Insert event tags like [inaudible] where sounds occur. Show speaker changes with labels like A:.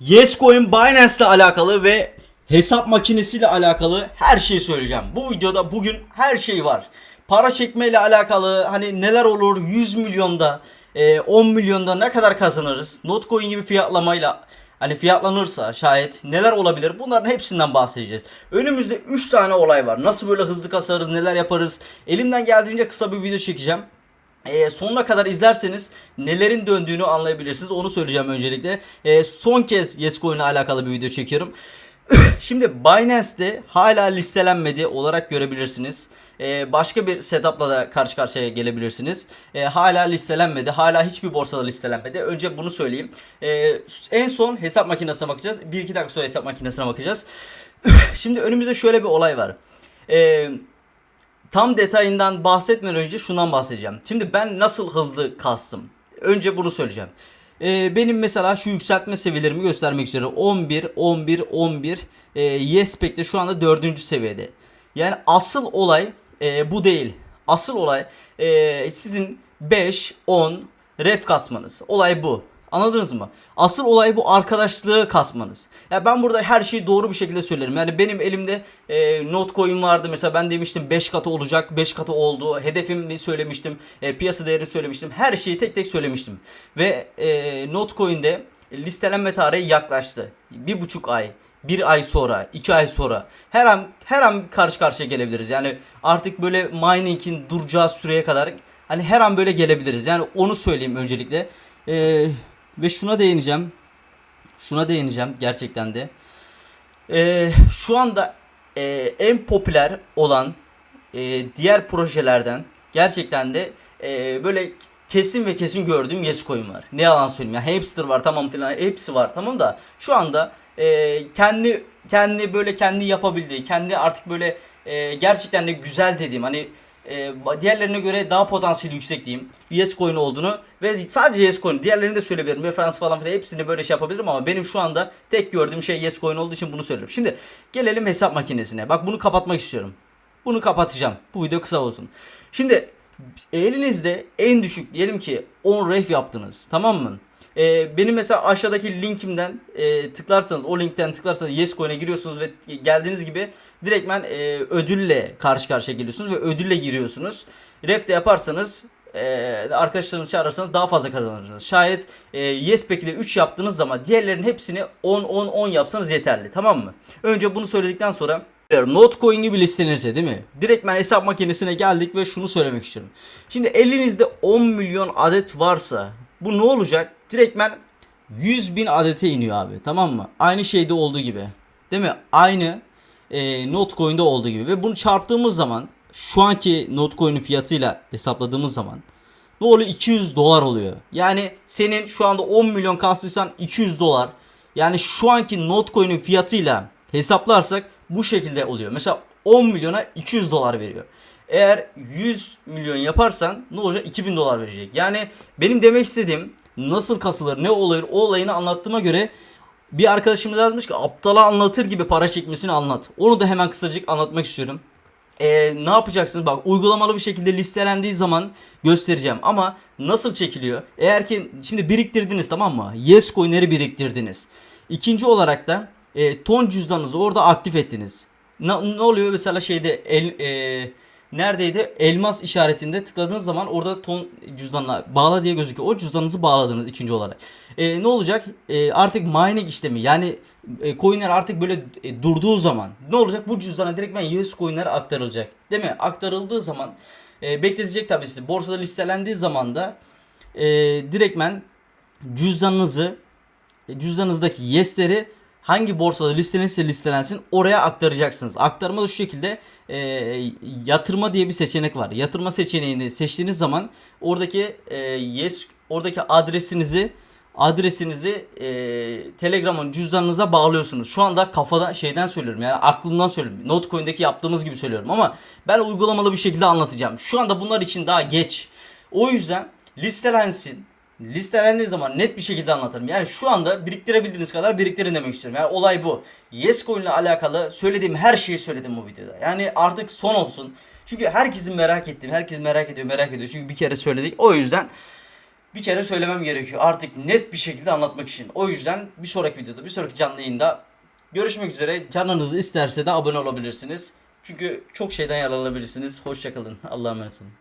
A: Yescoin Binance ile alakalı ve hesap makinesiyle alakalı her şeyi söyleyeceğim. Bu videoda bugün her şey var. Para çekme ile alakalı hani neler olur 100 milyonda e, 10 milyonda ne kadar kazanırız? Notcoin gibi fiyatlamayla hani fiyatlanırsa şayet neler olabilir? Bunların hepsinden bahsedeceğiz. Önümüzde 3 tane olay var. Nasıl böyle hızlı kasarız, neler yaparız? Elimden geldiğince kısa bir video çekeceğim. Ee, sonuna kadar izlerseniz nelerin döndüğünü anlayabilirsiniz. Onu söyleyeceğim öncelikle. Ee, son kez Yescoin ile alakalı bir video çekiyorum. [coughs] Şimdi Binance'de hala listelenmedi olarak görebilirsiniz. Ee, başka bir setup'la da karşı karşıya gelebilirsiniz. Ee, hala listelenmedi. Hala hiçbir borsada listelenmedi. Önce bunu söyleyeyim. Ee, en son hesap makinesine bakacağız. 1-2 dakika sonra hesap makinesine bakacağız. [coughs] Şimdi önümüzde şöyle bir olay var. Eee tam detayından bahsetmeden önce şundan bahsedeceğim. Şimdi ben nasıl hızlı kastım? Önce bunu söyleyeceğim. Ee, benim mesela şu yükseltme seviyelerimi göstermek istiyorum. 11, 11, 11. Ee, Yespek de şu anda 4. seviyede. Yani asıl olay e, bu değil. Asıl olay e, sizin 5, 10 ref kasmanız. Olay bu. Anladınız mı? Asıl olay bu arkadaşlığı kasmanız. Ya ben burada her şeyi doğru bir şekilde söylerim. Yani benim elimde e, Notcoin vardı. Mesela ben demiştim 5 katı olacak. 5 katı oldu. Hedefimi söylemiştim. E, piyasa değerini söylemiştim. Her şeyi tek tek söylemiştim. Ve e, Notcoin'de listelenme tarihi yaklaştı. Bir buçuk ay, bir ay sonra, iki ay sonra her an her an karşı karşıya gelebiliriz. Yani artık böyle mining'in duracağı süreye kadar hani her an böyle gelebiliriz. Yani onu söyleyeyim öncelikle. Ee, ve şuna değineceğim. Şuna değineceğim gerçekten de. Ee, şu anda e, en popüler olan e, diğer projelerden gerçekten de e, böyle kesin ve kesin gördüğüm Yescoin var. Ne yalan söyleyeyim ya Hamster var tamam filan hepsi var tamam da şu anda e, kendi kendi böyle kendi yapabildiği kendi artık böyle e, gerçekten de güzel dediğim hani e, diğerlerine göre daha potansiyeli yüksek diyeyim. Bir Yescoin olduğunu ve sadece Yescoin diğerlerini de söyleyebilirim. Referans falan filan hepsini böyle şey yapabilirim ama benim şu anda tek gördüğüm şey Yescoin olduğu için bunu söylüyorum. Şimdi gelelim hesap makinesine. Bak bunu kapatmak istiyorum. Bunu kapatacağım. Bu video kısa olsun. Şimdi elinizde en düşük diyelim ki 10 ref yaptınız. Tamam mı? Ee, benim mesela aşağıdaki linkimden e, tıklarsanız o linkten tıklarsanız Yescoin'e giriyorsunuz ve geldiğiniz gibi direktmen e, ödülle karşı karşıya geliyorsunuz ve ödülle giriyorsunuz. Ref de yaparsanız e, arkadaşlarınızı çağırırsanız daha fazla kazanırsınız. Şayet e, Yespek'i de 3 yaptığınız zaman diğerlerin hepsini 10 10 10 yapsanız yeterli. Tamam mı? Önce bunu söyledikten sonra Notcoin gibi listelenirse değil mi? Direktmen hesap makinesine geldik ve şunu söylemek istiyorum. Şimdi elinizde 10 milyon adet varsa bu ne olacak? Direktmen 100 bin adete iniyor abi tamam mı? Aynı şeyde olduğu gibi. Değil mi? Aynı e, Notcoin'de olduğu gibi. Ve bunu çarptığımız zaman şu anki Notcoin'in fiyatıyla hesapladığımız zaman ne oluyor? 200 dolar oluyor. Yani senin şu anda 10 milyon kastıysan 200 dolar. Yani şu anki Notcoin'in fiyatıyla hesaplarsak bu şekilde oluyor. Mesela 10 milyona 200 dolar veriyor. Eğer 100 milyon yaparsan ne olacak? 2000 dolar verecek. Yani benim demek istediğim nasıl kasılır, ne olur o olayını anlattığıma göre bir arkadaşımız yazmış ki aptala anlatır gibi para çekmesini anlat. Onu da hemen kısacık anlatmak istiyorum. Ee, ne yapacaksınız? Bak uygulamalı bir şekilde listelendiği zaman göstereceğim. Ama nasıl çekiliyor? Eğer ki şimdi biriktirdiniz tamam mı? Yes coin'leri biriktirdiniz. İkinci olarak da e, ton cüzdanınızı orada aktif ettiniz. Ne, ne oluyor mesela şeyde el, e, neredeydi? Elmas işaretinde tıkladığınız zaman orada ton cüzdanına bağla diye gözüküyor. O cüzdanınızı bağladınız ikinci olarak. E, ne olacak? E, artık mining işlemi yani e, coinler artık böyle e, durduğu zaman ne olacak? Bu cüzdana direktmen US coinlere aktarılacak. Değil mi? Aktarıldığı zaman e, bekletecek tabii sizi. Borsada listelendiği zaman da e, direktmen cüzdanınızı e, cüzdanınızdaki yesleri hangi borsada listelenirse listelensin oraya aktaracaksınız. Aktarma da şu şekilde e, yatırma diye bir seçenek var. Yatırma seçeneğini seçtiğiniz zaman oradaki e, yes oradaki adresinizi adresinizi e, Telegram'ın cüzdanınıza bağlıyorsunuz. Şu anda kafada şeyden söylüyorum yani aklımdan söylüyorum. Notcoin'deki yaptığımız gibi söylüyorum ama ben uygulamalı bir şekilde anlatacağım. Şu anda bunlar için daha geç. O yüzden listelensin. Listelendiği zaman net bir şekilde anlatırım. Yani şu anda biriktirebildiğiniz kadar biriktirin demek istiyorum. Yani olay bu. Yescoin ile alakalı söylediğim her şeyi söyledim bu videoda. Yani artık son olsun. Çünkü herkesin merak ettiğim, herkes merak ediyor, merak ediyor. Çünkü bir kere söyledik. O yüzden bir kere söylemem gerekiyor. Artık net bir şekilde anlatmak için. O yüzden bir sonraki videoda, bir sonraki canlı yayında görüşmek üzere. Canınız isterse de abone olabilirsiniz. Çünkü çok şeyden yararlanabilirsiniz. Hoşçakalın. Allah'a emanet olun.